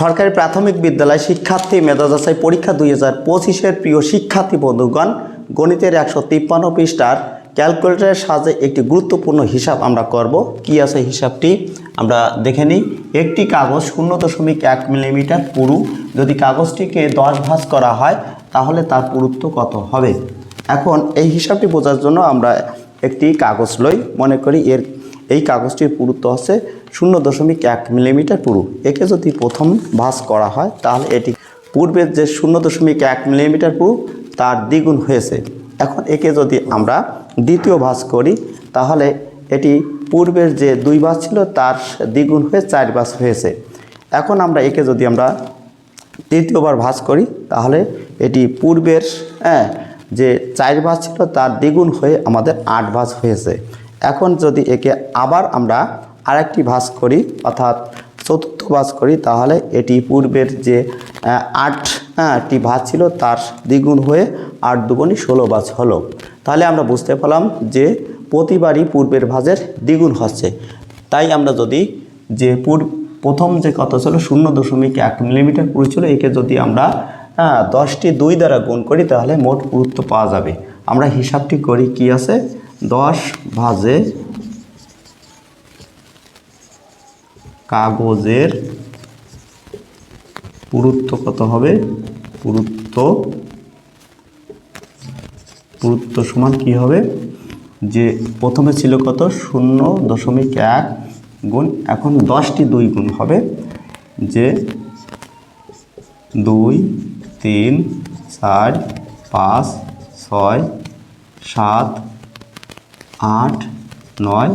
সরকারি প্রাথমিক বিদ্যালয় শিক্ষার্থী মেধা যাচাই পরীক্ষা দুই হাজার পঁচিশের প্রিয় শিক্ষার্থী বন্ধুগণ, গণিতের একশো তিপ্পান্ন পৃষ্ঠার ক্যালকুলেটরের সাহায্যে একটি গুরুত্বপূর্ণ হিসাব আমরা করব। কি আছে হিসাবটি? আমরা দেখে নিই। একটি কাগজ শূন্য দশমিক এক মিলিমিটার পুরু। যদি কাগজটিকে দশ ভাঁজ করা হয়, তাহলে তার পুরুত্ব কত হবে? এখন এই হিসাবটি বোঝার জন্য আমরা একটি কাগজ লই। মনে করি এর এই কাগজটির পুরুত্ব হচ্ছে শূন্য দশমিক এক মিলিমিটার পুরু। একে যদি প্রথম ভাঁজ করা হয়, তাহলে এটি পূর্বের যে শূন্য দশমিক এক মিলিমিটার পুরু, তার দ্বিগুণ হয়েছে। এখন একে যদি আমরা দ্বিতীয় ভাঁজ করি, তাহলে এটি পূর্বের যে দুই ভাঁজ ছিল, তার দ্বিগুণ হয়ে চার ভাঁজ হয়েছে। এখন আমরা একে যদি আমরা তৃতীয়বার ভাঁজ করি, তাহলে এটি পূর্বের হ্যাঁ যে চার ভাঁজ ছিল, তার দ্বিগুণ হয়ে আমাদের আট ভাঁজ হয়েছে। এখন যদি একে আবার আমরা আরেকটি ভাঁজ করি, অর্থাৎ চতুর্থ ভাঁজ করি, তাহলে এটি পূর্বের যে আট টি ভাঁজ ছিল, তার দ্বিগুণ হয়ে আট দুগুণই ষোলো ভাঁজ হলো। তাহলে আমরা বুঝতে পারলাম যে প্রতিবারই পূর্বের ভাঁজের দ্বিগুণ হচ্ছে। তাই আমরা যদি যে পূর্ব, প্রথম যে কত ছিল, শূন্য দশমিক এক মিলিমিটার পুরু ছিল, একে যদি আমরা হ্যাঁ দশটি দুই দ্বারা গুণ করি, তাহলে মোট পুরুত্ব পাওয়া যাবে। আমরা হিসাবটি করি কি আছে? দশ ভাজে কাগজের পুরুত্ব কত হবে? পুরুত্ব পুরুত্ব সমান কি হবে? যে প্রথমে ছিল কত? শূন্য দশমিক এক গুণ, এখন দশটি দুই গুণ হবে। যে দুই, তিন, চার, পাঁচ, ছয়, সাত আট, নয়,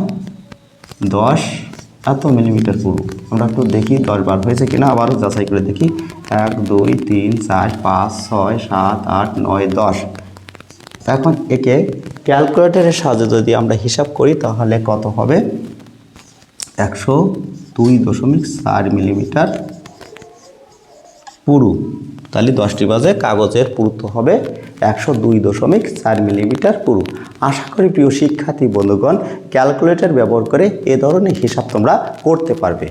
দশ, এত মিলিমিটার পুরু আমরা একটু দেখি দশ বার হয়েছে কিনা, আবারও যাচাই করে দেখি। এক, দুই, তিন, চার, পাঁচ, ছয়, সাত, আট, নয়, দশ। এখন একে ক্যালকুলেটরের সাহায্যে যদি আমরা হিসাব করি, তাহলে কত হবে? একশো দুই দশমিক চার মিলিমিটার পুরু তাহলে দশটি বাজে কাগজের পুরুত্ব হবে একশো দুই দশমিক চার মিলিমিটার পুরু। আশা করি প্রিয় শিক্ষার্থী বন্ধুগণ, ক্যালকুলেটর ব্যবহার করে এ ধরনের হিসাব তোমরা করতে পারবে।